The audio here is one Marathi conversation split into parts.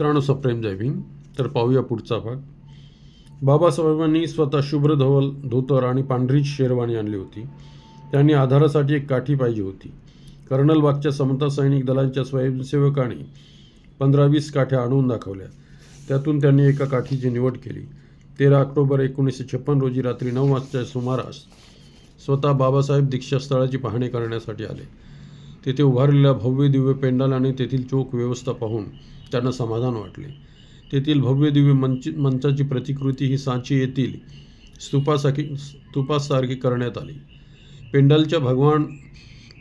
मित्रांनो सप्रेम जय भीम. तर पाहूया पुढचा भाग. बाबासाहेबांनी स्वतः शुभ्र धवल धोतर आणि पांढरीच शेरवाणी आणली होती. त्यांनी आधारासाठी एक काठी पाहिजे होती. कर्नलबागच्या समता सैनिक दलांच्या स्वयंसेवकाने पंधरा वीस काठ्या आणून दाखवल्या. त्यातून त्यांनी एका काठीची निवड केली. तेरा ऑक्टोबर एकोणीसशे छप्पन रोजी रात्री नऊ वाजच्या सुमारास स्वतः बाबासाहेब दीक्षास्थळाची पाहणी करण्यासाठी आले. तेथे उभारलेल्या भव्य दिव्य पेंडाल आणि तेथील चोख व्यवस्था पाहून त्यांना समाधान वाटले. तेथील भव्य दिव्य मंच मंचाची प्रतिकृती ही सांची येथील स्तूपासारखी स्तूपासारखी करण्यात आली. पेंडालच्या भगवान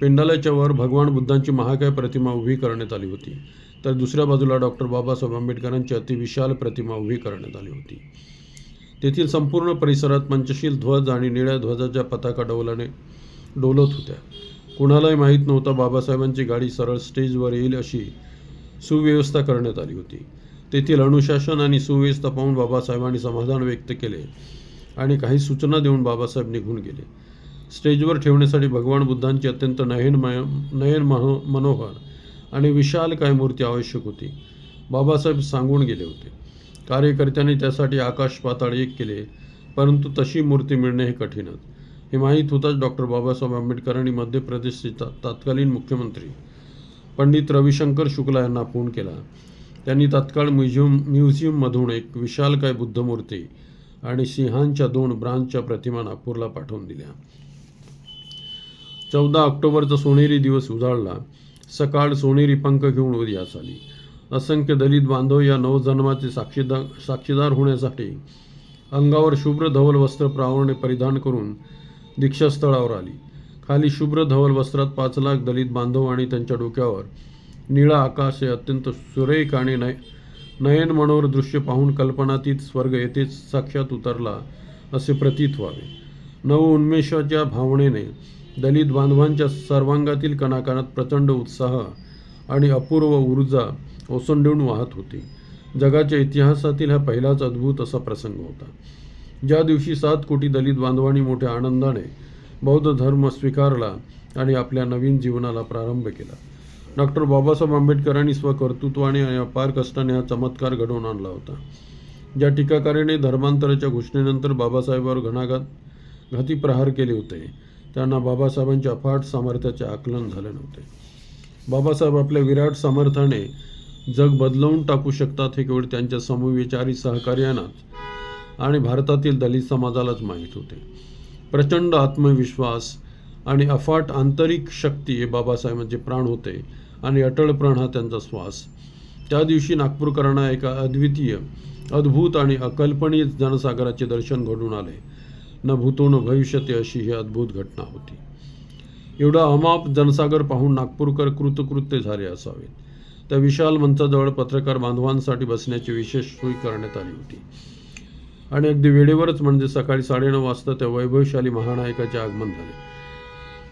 पेंडालाच्या वर भगवान बुद्धांची महाकाय प्रतिमा उभी करण्यात आली होती. तर दुसऱ्या बाजूला डॉक्टर बाबासाहेब आंबेडकरांची अतिविशाल प्रतिमा उभी करण्यात आली होती. तेथील संपूर्ण परिसरात पंचशील ध्वज आणि निळ्या ध्वजाच्या पताका डोलाने डोलत होत्या. कुणालाही माहीत नव्हता बाबासाहेबांची गाडी सरळ स्टेजवर येईल अशी सुव्यवस्था करण्यात आली होती. तेथील अनुशासन आणि सुव्यवस्था पाहून बाबासाहेबांनी समाधान व्यक्त केले आणि काही सूचना देऊन बाबासाहेब निघून गेले. स्टेजवर ठेवण्यासाठी भगवान बुद्धांची अत्यंत नयनमय नयन मनो मनोहर आणि विशाल काय मूर्ती आवश्यक होती बाबासाहेब सांगून गेले होते. कार्यकर्त्यांनी त्यासाठी आकाश पाताळ एक केले परंतु तशी मूर्ती मिळणे हे कठीणच हे माहीत होताच डॉक्टर बाबासाहेब आंबेडकर आणि मध्य प्रदेशचे ता तत्कालीन मुख्यमंत्री पंडित रविशंकर शुक्ला यांना फोन केला. त्यांनी तात्काळ म्युझियम म्युझियममधून एक विशालकाय बुद्धमूर्ती आणि सिंहांच्या दोन ब्रांचच्या प्रतिमा नागपूरला पाठवून दिल्या. चौदा ऑक्टोबरचा सोनेरी दिवस उजाळला. सकाळ सोनेरी पंख घेऊन उदयास आली. असंख्य दलित बांधव या नवजन्माचे साक्षीदार साक्षीदार होण्यासाठी अंगावर शुभ्र धवल वस्त्र प्रावरणे परिधान करून दीक्षास्थळावर आली. खाली शुभ्र धवल वस्त्रात पाच लाख दलित बांधव आणि त्यांच्या डोक्यावर निळा आकाश हे अत्यंत सुरेख आणि नय नयन मनोहर दृश्य पाहून कल्पनातीत स्वर्ग येथेच साक्षात उतरला असे प्रतीत व्हावे. नव उन्मेषाच्या भावनेने दलित बांधवांच्या सर्वांगातील कणाकणात प्रचंड उत्साह आणि अपूर्व ऊर्जा ओसंडून वाहत होती. जगाच्या इतिहासातील हा पहिलाच अद्भुत असा प्रसंग होता. ज्या दिवशी सात कोटी दलित बांधवांनी मोठ्या आनंदाने बौद्ध धर्म स्वीकारला आणि आपल्या नवीन जीवनाला प्रारंभ केला. डॉक्टर बाबासाहेब आंबेडकरांनी स्वकर्तृत्वाने आणि अपार कष्टाने हा चमत्कार घडवून आणला होता. ज्या टीकाकाराने धर्मांतराच्या घोषणेनंतर बाबासाहेबांवर घणाघात घाती प्रहार केले होते त्यांना बाबासाहेबांच्या अफाट सामर्थ्याचे आकलन झाले नव्हते. बाबासाहेब आपल्या विराट सामर्थ्याने जग बदलवून टाकू शकतात हे केवळ त्यांच्या समविचारी सहकार्यानाच आणि भारतातील दलित समाजालाच माहीत होते. प्रचंड आत्मविश्वास आणि अफाट आंतरिक शक्ती हे बाबासाहेबांचे प्राण होते आणि अटळ प्राण हा त्यांचा श्वास. त्या दिवशी नागपूरकरांना एका अद्वितीय अद्भुत आणि अकल्पनीय जनसागराचे दर्शन घडून आले. न भूतो न भविष्यते अशी ही अद्भुत घटना होती. एवढा अमाप जनसागर पाहून नागपूरकर कृतकृत्य झाले असावेत. त्या विशाल मंचाजवळ पत्रकार बांधवांसाठी बसण्याची विशेष सोय करण्यात आली होती. आणि अगदी वेळेवरच म्हणजे सकाळी साडेनऊ वाजता त्या वैभवशाली महानायकाचे आगमन झाले.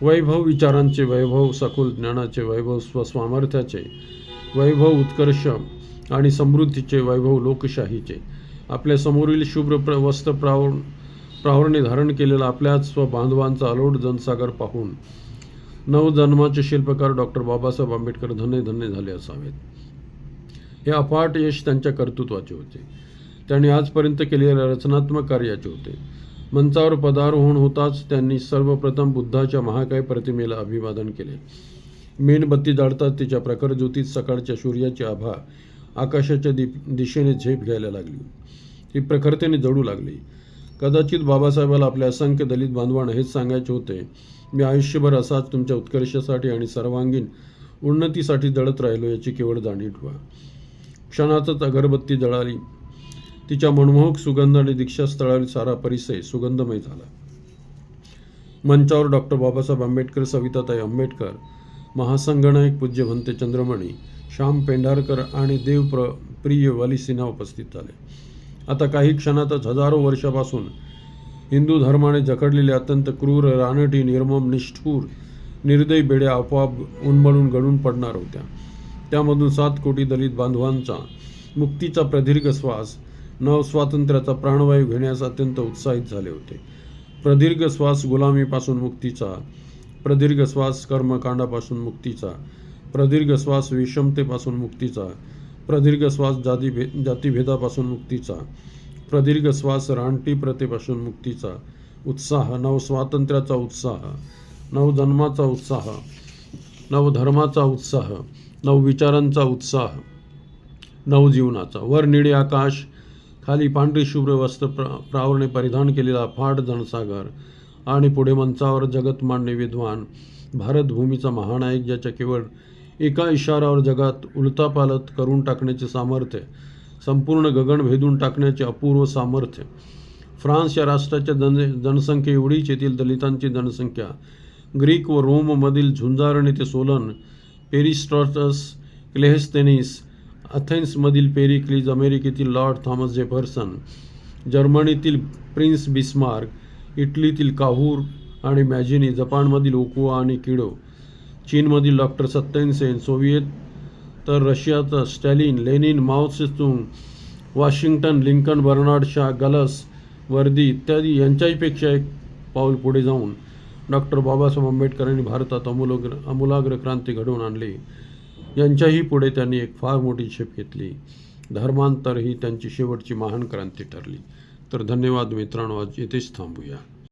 वैभव विचारांचे वैभव सखोल ज्ञानाचे वैभव स्वसामर्थ्याचे वैभव उत्कर्ष आणि समृद्धीचे वैभव लोकशाहीचे आपल्या समोरील शुभ्र प्र वस्त्र प्राव प्रावरणे धारण केलेला आपल्याच स्वबांधवांचा अलोट जनसागर पाहून नवजन्माचे शिल्पकार डॉक्टर बाबासाहेब आंबेडकर धन्य धन्य झाले असावेत. हे अफाट यश त्यांच्या कर्तृत्वाचे होते. त्यांनी आजपर्यंत केलेल्या रचनात्मक कार्याचे होते. मंचावर पदारोहण होताच त्यांनी सर्वप्रथम बुद्धाच्या महाकाय प्रतिमेला अभिवादन केले. मेणबत्ती जाळताच तिच्या प्रखर ज्योतीत सकाळच्या सूर्याची आभा आकाशाच्या दि दिशेने झेप घ्यायला लागली. ती प्रखरतेने जडू लागली. कदाचित बाबासाहेबाला आपल्या असंख्य दलित बांधवांना हेच सांगायचे होते मी आयुष्यभर असाच तुमच्या उत्कर्षासाठी आणि सर्वांगीण उन्नतीसाठी जळत राहिलो याची केवळ जाणीव ठेवा. क्षणातच अगरबत्ती जळाली. तिच्या मनमोहक सुगंध आणि दीक्षास्थळावरील सारा परिसर सुगंधमय झाला. मंचावर डॉक्टर बाबासाहेब आंबेडकर सविताताई आंबेडकर महासंगणक पूज्यभंते चंद्रमणी श्याम पेंढारकर आणि देवप्र प्रिय वाली सिन्हा उपस्थित झाले. आता काही क्षणातच हजारो वर्षापासून हिंदू धर्माने जखडलेले अत्यंत क्रूर रानटी निर्मम निष्ठूर निर्दयी बेड्या आपोआप उन्मळून गळून पडणार होत्या. त्यामधून सात कोटी दलित बांधवांचा मुक्तीचा प्रदीर्घ श्वास नवस्वातंत्र्याचा प्राणवायू घेण्यास अत्यंत उत्साहित झाले होते. प्रदीर्घ श्वास गुलामीपासून मुक्तीचा प्रदीर्घ श्वास कर्मकांडापासून मुक्तीचा प्रदीर्घ श्वास विषमतेपासून मुक्तीचा प्रदीर्घ श्वास जाती भे जातीभेदापासून मुक्तीचा प्रदीर्घ श्वास रानटी प्रथेपासून मुक्तीचा उत्साह नवस्वातंत्र्याचा उत्साह नवजन्माचा उत्साह नवधर्माचा उत्साह नवविचारांचा उत्साह नवजीवनाचा. वर निळे आकाश खाली पांढरी शुभ्र वस्त्र प्र प्रावरणे परिधान केलेला फाड जनसागर आणि पुढे मंचावर जगतमान्य विद्वान भारतभूमीचा महानायक ज्याच्या केवळ एका इशारावर जगात उलतापालत करून टाकण्याचे सामर्थ्य संपूर्ण गगन भेदून टाकण्याचे अपूर्व सामर्थ्य. फ्रान्स या राष्ट्राच्या जन जनसंख्ये एवढीच येथील दलितांची जनसंख्या ग्रीक व रोममधील झुंजारणे ते सोलन पेरिस्टॉटस क्लेहेस्तेनिस अथेन्समधील पेरिक्लीज अमेरिकेतील लॉर्ड थॉमस जेफरसन जर्मनीतील प्रिन्स बिस्मार्क इटलीतील काहूर आणि मॅजिनी जपानमधील ओकुआ आणि किडो चीनमधील डॉक्टर सत्यन सेन सोव्हिएत तर रशियाचा Stalin Lenin Mao Washington Lincoln Bernard Shaw गलस वर्दी इत्यादी यांच्याहीपेक्षा एक पाऊल पुढे जाऊन डॉक्टर बाबासाहेब आंबेडकरांनी भारतात अमूलग्र अमूलाग्र क्रांती घडवून आणली. यांच्याही पुढे त्यांनी एक फार मोठी झेप घेतली. धर्मांतर ही त्यांची शेवटची महान क्रांती ठरली. तर धन्यवाद मित्रांनो आज येथेच थांबूया.